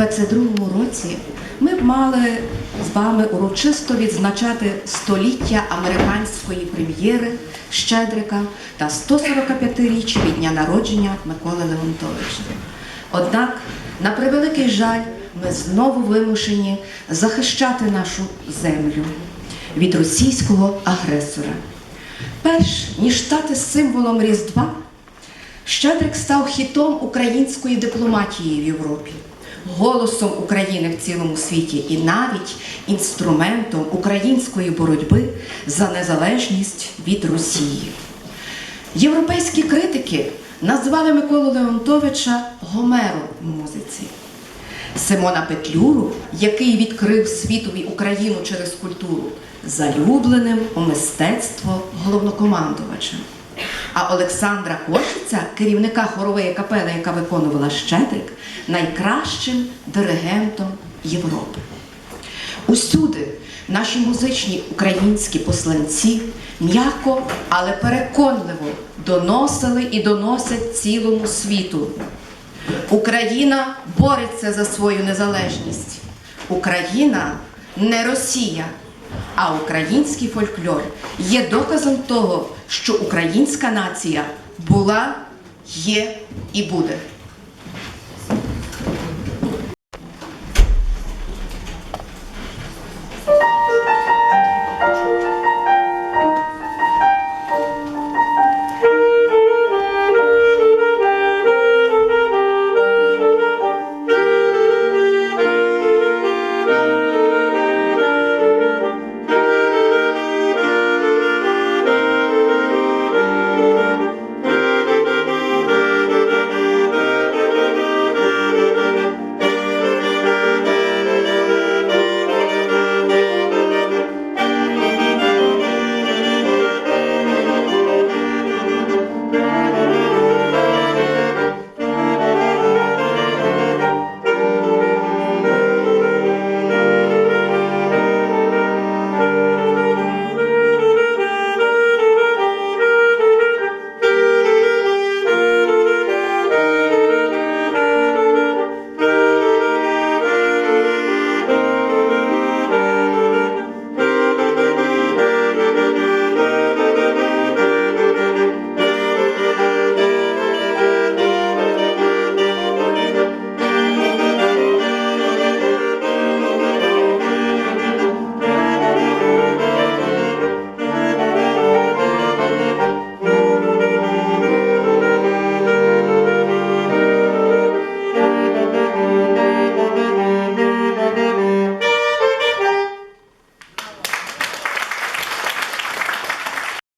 22-му році ми б мали з вами урочисто відзначати століття американської прем'єри Щедрика та 145-річчя від дня народження Миколи Леонтовича. Однак, на превеликий жаль, ми знову вимушені захищати нашу землю від російського агресора. Перш ніж стати символом Різдва, Щедрик став хітом української дипломатії в Європі, голосом України в цілому світі і навіть інструментом української боротьби за незалежність від Росії. Європейські критики назвали Миколу Леонтовича Гомером в музиці. Симона Петлюру, який відкрив світові Україну через культуру, залюбленим у мистецтво головнокомандувачем. А Олександра Кошиця, керівника хорової капели, яка виконувала Щедрик, найкращим диригентом Європи. Усюди наші музичні українські посланці м'яко, але переконливо доносили і доносять цілому світу. Україна бореться за свою незалежність. Україна не Росія, а український фольклор є доказом того, що українська нація була, є і буде.